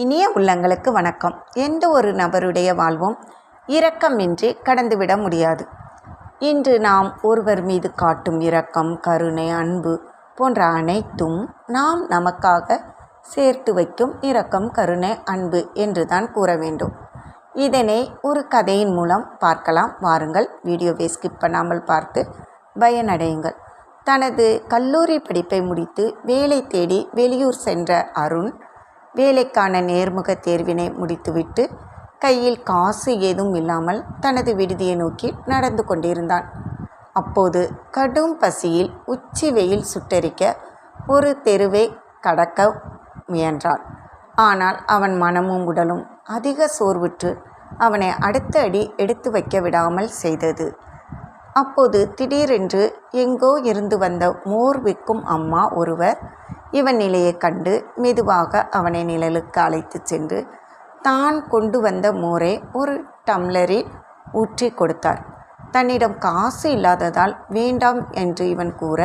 இனிய உள்ளங்களுக்கு வணக்கம். எந்த ஒரு நபருடைய வாழ்வும் இரக்கமின்றி கடந்துவிட முடியாது. இன்று நாம் ஒருவர் மீது காட்டும் இரக்கம் கருணை அன்பு போன்ற அனைத்தும் நாம் நமக்காக சேர்த்து வைக்கும் இரக்கம் கருணை அன்பு என்று தான் கூற வேண்டும். இதனை ஒரு கதையின் மூலம் பார்க்கலாம். வாருங்கள் வீடியோவை ஸ்கிப் பண்ணாமல் பார்த்து பயனடையுங்கள். தனது கல்லூரி படிப்பை முடித்து வேலை தேடி வெளியூர் சென்ற அருண் வேலைக்கான நேர்முக தேர்வினை முடித்துவிட்டு கையில் காசு ஏதும் இல்லாமல் தனது விடுதியை நோக்கி நடந்து கொண்டிருந்தான். அப்போது கடும் பசியில் உச்சி வெயில் சுட்டரிக்க ஒரு தெருவை கடக்க முயன்றான். ஆனால் அவன் மனமும் உடலும் அதிக சோர்வுற்று அவனை அடுத்த அடி எடுத்து வைக்க விடாமல் செய்தது. அப்போது திடீரென்று எங்கோ இருந்து வந்த மோர் விற்கும் அம்மா ஒருவர் இவன் நிலையை கண்டு மெதுவாக அவனை நிழலுக்கு அழைத்து சென்று தான் கொண்டு வந்த மோரை ஒரு டம்ளரில் ஊற்றி கொடுத்தார். தன்னிடம் காசு இல்லாததால் வேண்டாம் என்று இவன் கூற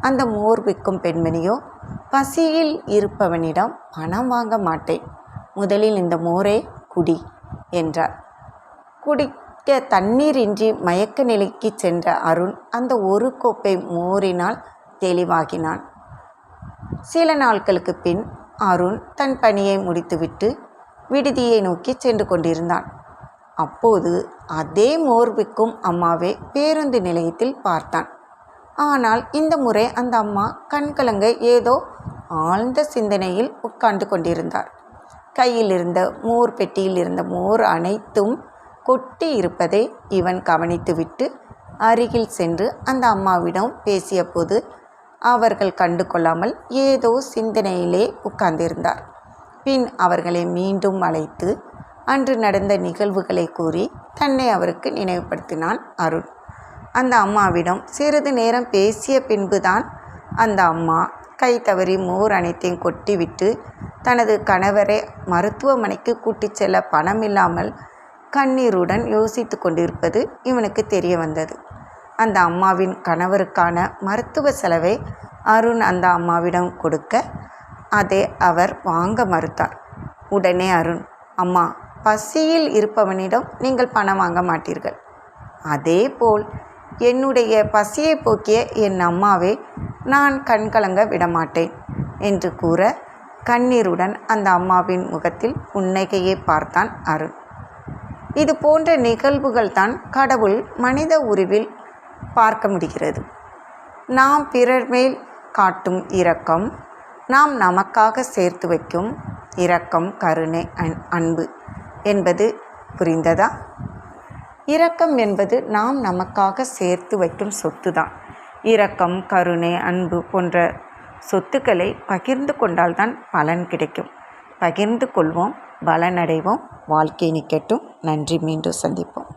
அந்த மோர் விற்கும் பெண்மணியோ பசியில் இருப்பவனிடம் பணம் வாங்க மாட்டேன். முதலில் இந்த மோரே குடி என்றார். குடி தண்ணீரின்றி மயக்க நிலைக்கு சென்ற அருண் அந்த ஒரு கோப்பை மோரினால் தெளிவாகினான். சில நாட்களுக்கு பின் அருண் தன் பணியை முடித்துவிட்டு விடுதியை நோக்கி சென்று கொண்டிருந்தான். அப்போது அதே மோர்விக்கும் அம்மாவை பேருந்து நிலையத்தில் பார்த்தான். ஆனால் இந்த முறை அந்த அம்மா கண்கலங்க ஏதோ ஆழ்ந்த சிந்தனையில் உட்கார்ந்து கொண்டிருந்தார். கையில் இருந்த மோர் பெட்டியில் இருந்த மோர் அனைத்தும் கொட்டி இருப்பதை இவன் கவனித்துவிட்டு அருகில் சென்று அந்த அம்மாவிடம் பேசியபோது அவர்கள் கண்டு கொள்ளாமல் ஏதோ சிந்தனையிலே உட்கார்ந்திருந்தார். பின் அவர்களை மீண்டும் அழைத்து அன்று நடந்த நிகழ்வுகளை கூறி தன்னை அவருக்கு நினைவுபடுத்தினான் அருண். அந்த அம்மாவிடம் சிறிது நேரம் பேசிய பின்புதான் அந்த அம்மா கை தவறி மோர் அனைத்தையும் கொட்டிவிட்டு தனது கணவரை மருத்துவமனைக்கு கூட்டிச் செல்ல பணம் இல்லாமல் கண்ணீருடன் யோசித்து கொண்டிருப்பது இவனுக்கு தெரிய வந்தது. அந்த அம்மாவின் கணவருக்கான மருத்துவ செலவை அருண் அந்த அம்மாவிடம் கொடுக்க அதை அவர் வாங்க மறுத்தார். உடனே அருண் அம்மா பசியில் இருப்பவனிடம் நீங்கள் பணம் வாங்க மாட்டீர்கள். அதே போல் என்னுடைய பசியை போக்கிய என் அம்மாவை நான் கண்கலங்க விடமாட்டேன் என்று கூற கண்ணீருடன் அந்த அம்மாவின் முகத்தில் புன்னகையை பார்த்தான் அருண். இது போன்ற நிகழ்வுகள் தான் கடவுள் மனித உருவில் பார்க்க முடிகிறது. நாம் பிறர் மேல் காட்டும் இரக்கம் நாம் நமக்காக சேர்த்து வைக்கும் இரக்கம் கருணை அன்பு என்பது புரிந்ததா? இரக்கம் என்பது நாம் நமக்காக சேர்த்து வைக்கும் சொத்து தான் இரக்கம் கருணை அன்பு போன்ற சொத்துக்களை பகிர்ந்து கொண்டால்தான் பலன் கிடைக்கும். பகிர்ந்து கொள்வோம். பலனடைவோம் வாழ்க்கை நிற்கட்டும் நன்றி. மீண்டும் சந்திப்போம்.